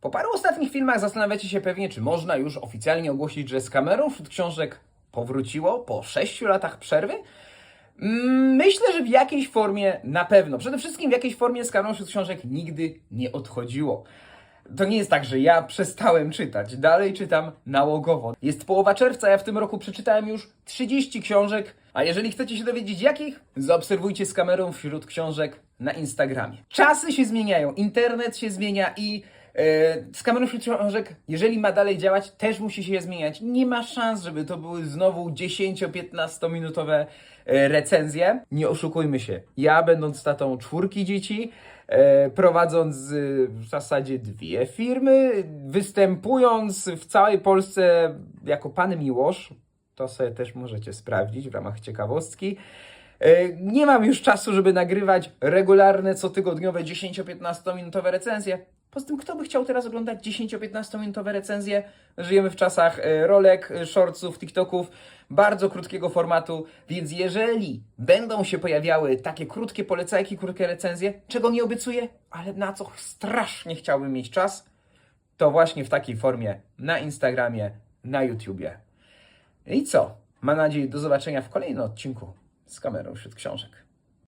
Po paru ostatnich filmach zastanawiacie się pewnie, czy można już oficjalnie ogłosić, że z kamerą wśród książek powróciło po 6 latach przerwy? Mm, Myślę, że w jakiejś formie na pewno. Przede wszystkim w jakiejś formie z kamerą wśród książek nigdy nie odchodziło. To nie jest tak, że ja przestałem czytać. Dalej czytam nałogowo. Jest połowa czerwca, ja w tym roku przeczytałem już 30 książek. A jeżeli chcecie się dowiedzieć jakich, zaobserwujcie z kamerą wśród książek na Instagramie. Czasy się zmieniają, internet się zmienia i z kamerą wśród książek, jeżeli ma dalej działać, też musi się zmieniać. Nie ma szans, żeby to były znowu 10-15 minutowe e, recenzje. Nie oszukujmy się. Ja, będąc tatą czwórki dzieci, e, prowadząc e, w zasadzie dwie firmy, występując w całej Polsce jako pan Miłosz, to sobie też możecie sprawdzić w ramach ciekawostki. E, Nie mam już czasu, żeby nagrywać regularne, cotygodniowe 10-15 minutowe recenzje. Poza tym, kto by chciał teraz oglądać 10-15 minutowe recenzje? Żyjemy w czasach e, rolek, e, shortsów, TikToków, bardzo krótkiego formatu, więc jeżeli będą się pojawiały takie krótkie polecajki, krótkie recenzje, czego nie obiecuję, ale na co strasznie chciałbym mieć czas, to właśnie w takiej formie na Instagramie, na YouTubie. I co? Mam nadzieję do zobaczenia w kolejnym odcinku z kamerą wśród książek.